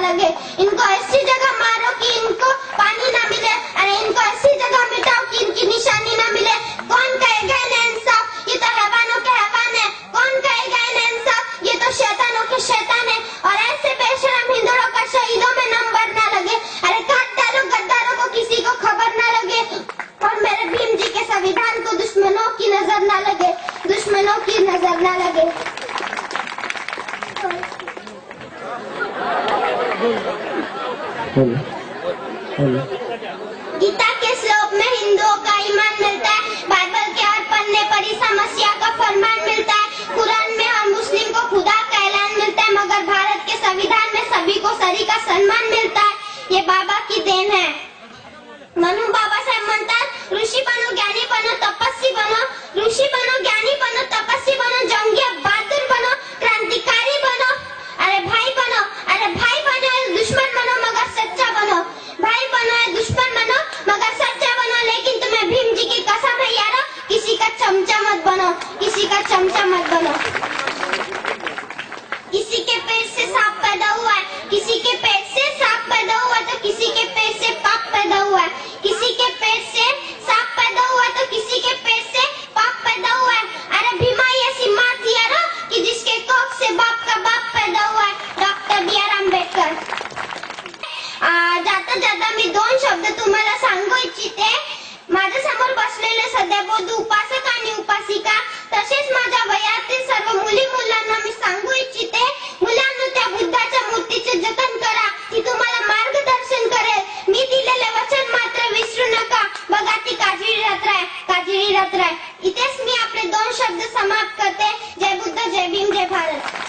لگے ان کو ایسی جگہ مارو کہ ان کو پانی نہ ملے اور ان کو ایسی جگہ مٹاؤ کہ ان کی نشانی نہ ملے کون کہے گا انہیں انصاف یہ تو حیوانوں کے حیوان ہے کون کہے گا انہیں انصاف یہ تو شیطانوں کے شیطان ہے اور ایسے بے شرم ہندوڑوں کا شہیدوں میں نمبر نہ لگے ارے گداروں گداروں کو کسی کو خبر نہ لگے اور میرے بھیم جی کے سویدھان کو دشمنوں کی نظر نہ لگے دشمنوں کی نظر نہ لگے گیتا کے شلوک میں ہندوؤں کا ایمان ملتا ہے بائبل کے ہر پنے پر عیسا مسیح کا فرمان ملتا ہے قرآن میں ہر مسلم کو خدا کا اعلان ملتا ہے مگر بھارت کے سویدھان میں سبھی کو سری کا سنمان ملتا ہے یہ بابا کی دین ہے کسی کا چمچہ مت بنو کسی کے پیٹ سے سانپ پیدا ہوا ہے۔ کسی کے پیٹ سے سانپ پیدا ہوا تو کسی کے پیٹ سے پاپ پیدا ہوا ہے۔ کسی کے پیٹ سے سانپ پیدا ہوا تو کسی کے پیٹ سے پاپ پیدا ہوا ہے۔ ارے بھیما ایسی ماں تھی یارو کہ جس کے کوک سے باپ کا باپ پیدا ہوا ہے۔ Doctor B R Ambedkar. جاتا جاتا میں دون شبد تمہارا سانگ درشن کرے نکال بگا تھی کاجری رات رائے کاجری رترائے سماپت کرتے جے بھ جی بھیارت